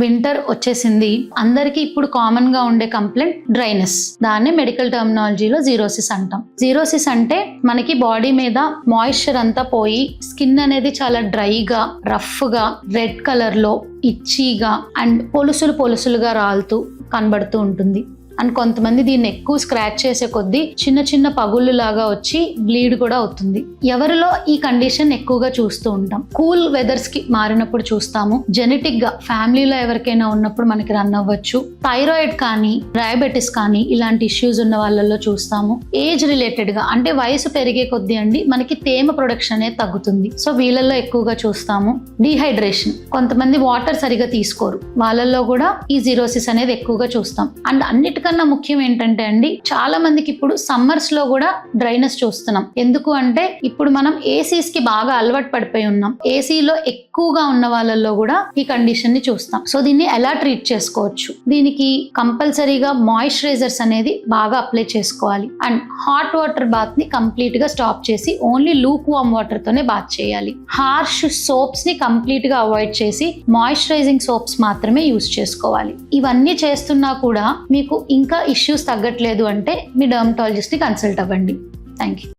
Winter వచ్చేసింది. అందరికీ ఇప్పుడు కామన్గా ఉండే కంప్లైంట్ డ్రైనెస్ దాన్ని మెడికల్ టర్మినాలజీలో జీరోసిస్ అంటాం. జీరోసిస్ అంటే మనకి బాడీ మీద మాయిశ్చర్ అంతా పోయి స్కిన్ అనేది చాలా డ్రైగా రఫ్గా రెడ్ కలర్లో ఇచ్చీగా అండ్ పొలుసులు పొలుసులుగా రాలుతూ కనబడుతూ ఉంటుంది. అండ్ కొంతమంది దీన్ని ఎక్కువ స్క్రాచ్ చేసే కొద్దీ చిన్న చిన్న పగుళ్ళు లాగా వచ్చి బ్లీడ్ కూడా అవుతుంది. ఎవరిలో ఈ కండిషన్ ఎక్కువగా చూస్తూ ఉంటాం? కూల్ వెదర్స్కి మారినప్పుడు చూస్తాము. జెనెటిక్గా ఫ్యామిలీలో ఎవరికైనా ఉన్నప్పుడు మనకి రన్ అవ్వచ్చు. థైరాయిడ్ కానీ డయాబెటిస్ కానీ ఇలాంటి ఇష్యూస్ ఉన్న వాళ్ళల్లో చూస్తాము. ఏజ్ రిలేటెడ్గా అంటే వయసు పెరిగే కొద్దీ అండి మనకి తేమ ప్రొడక్షన్ అనేది తగ్గుతుంది. సో వీళ్ళల్లో ఎక్కువగా చూస్తాము. డీహైడ్రేషన్ కొంతమంది వాటర్ సరిగా తీసుకోరు. వాళ్ళల్లో కూడా ఈ జీరోసిస్ అనేది ఎక్కువగా చూస్తాం. అండ్ అన్నిటి అన్నిటికన్నా ముఖ్యం ఏంటంటే అండి చాలా మందికి ఇప్పుడు సమ్మర్స్లో కూడా డ్రైనెస్ చూస్తున్నాం. ఎందుకు అంటే ఇప్పుడు మనం ఏసీస్కి బాగా అలవాటు పడిపోయి ఉన్నాం. ఏసీలో ఎక్కువగా ఉన్న వాళ్ళల్లో కూడా ఈ కండిషన్ని చూస్తాం. సో దీన్ని ఎలా ట్రీట్ చేసుకోవచ్చు? దీనికి కంపల్సరీగా మాయిశ్చరైజర్స్ అనేది బాగా అప్లై చేసుకోవాలి. అండ్ హాట్ వాటర్ బాత్ని కంప్లీట్గా స్టాప్ చేసి ఓన్లీ లూక్ వామ్ వాటర్ తోనే బాత్ చేయాలి. హార్ష్ సోప్స్ని కంప్లీట్గా అవాయిడ్ చేసి మాయిశ్చరైజింగ్ సోప్స్ మాత్రమే యూస్ చేసుకోవాలి. ఇవన్నీ చేస్తున్నా కూడా మీకు ఇంకా ఇష్యూస్ తగ్గట్లేదు అంటే మీ డర్మటాలజిస్ట్ని కన్సల్ట్ అవ్వండి. Thank you